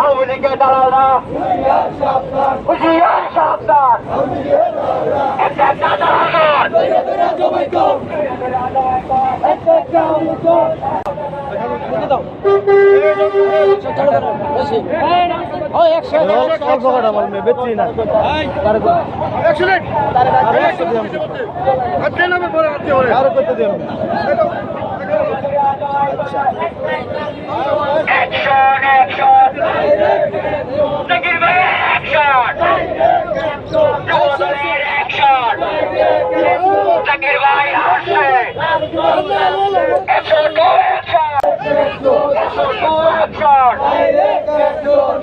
আওয়ামী লীগের দালালরা হুঁশিয়ার সাবধান একটা একটা দালাল অ্যাকশন অ্যাকশন জাকির ভাইয়ের অ্যাকশন যুবদলের অ্যাকশন জাকির ভাই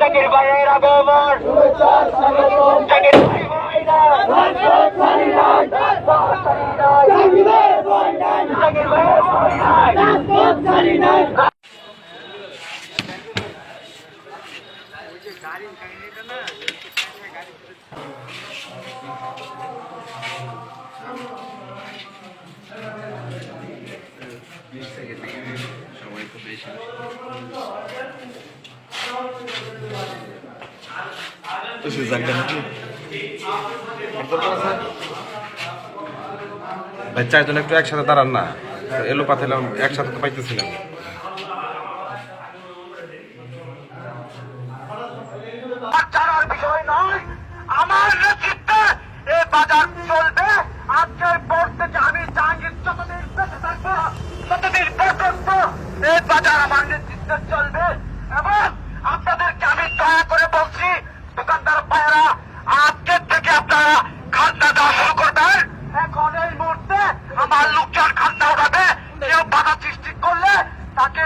জাকির ভাইয়ের আগমন। জাকির ভাই নাই তো সে জায়গা নাকি ভাই চারজন একটু একসাথে দাঁড়ান না এলো পাঠালাম একসাথে তো পাইতেছিলাম আমার নেতৃত্বে আপনার পায়রা আজকের থেকে আপনারা খান্না দেওয়া শুরু করবেন। এখন এই মুহূর্তে আমার লোকজন খান্না উঠাবে। কেউ বাধা সৃষ্টি করলে তাকে